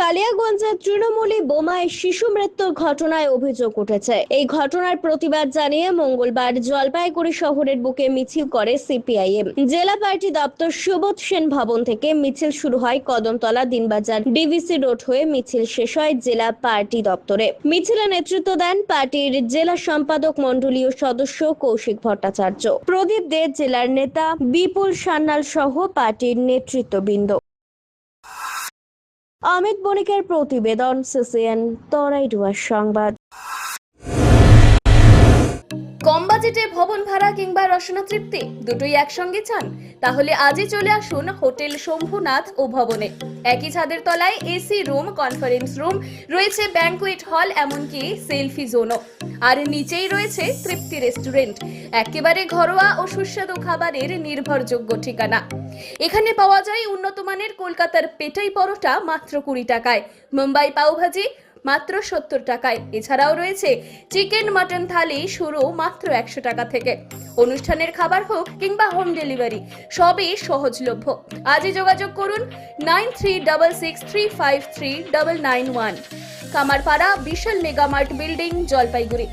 কালিয়াগঞ্জের তৃণমূলী বোমায় শিশু মৃত্যুর ঘটনায় অভিযোগ উঠেছে। এই ঘটনার প্রতিবাদ জানিয়ে মঙ্গলবার জলপাইগুড়ি শহরের বুকে মিছিল করে সিপিআইএম জেলা পার্টি দপ্তর সুবোধ সেন ভবন থেকে মিছিল শুরু হয় কদমতলা দিনবাজার ডিভিসি রোড হয়ে মিছিল শেষ হয় জেলা পার্টি দপ্তরে। মিছিলে নেতৃত্ব দেন পার্টির জেলা সম্পাদক মণ্ডলীয় সদস্য কৌশিক ভট্টাচার্য। প্রদীপ দে জেলার নেতা বিপুল সান্যাল সহ পার্টির নেতৃত্ববৃন্দ। অমিত বণিকের প্রতিবেদন, সিসিএন তরাইডুয়ার সংবাদ। কম বাজেটে ভবন ভাড়া কিংবা রসনা তৃপ্তি দুটোই একসঙ্গে চান, তাহলে আজই চলে আসুন হোটেল শম্ভুনাথ ও ভবনে। একই ছাদের তলায় এসি রুম, কনফারেন্স রুম, রয়েছে ব্যাংকুয়েট হল, এমনকি সেলফি জোনও। আর নিচেই রয়েছে তৃপ্তি রেস্টুরেন্ট, একেবারে ঘরোয়া ও সুস্বাদু খাবারের নির্ভরযোগ্য ঠিকানা। এখানে পাওয়া যায় উন্নত মানের কলকাতার পেটাই পরোটা মাত্র কুড়ি টাকায়, মুম্বাই পাওভাজি মাত্র সত্তর টাকায়। এছাড়াও রয়েছে চিকেন মাটন থালি শুরু মাত্র একশো টাকা থেকে। অনুষ্ঠানের খাবার হোক কিংবা হোম ডেলিভারি, সবই সহজলভ্য। আজই যোগাযোগ করুন nine three double six three five three double nine one. Kamarpara Vishal megamart building Jalpaiguri.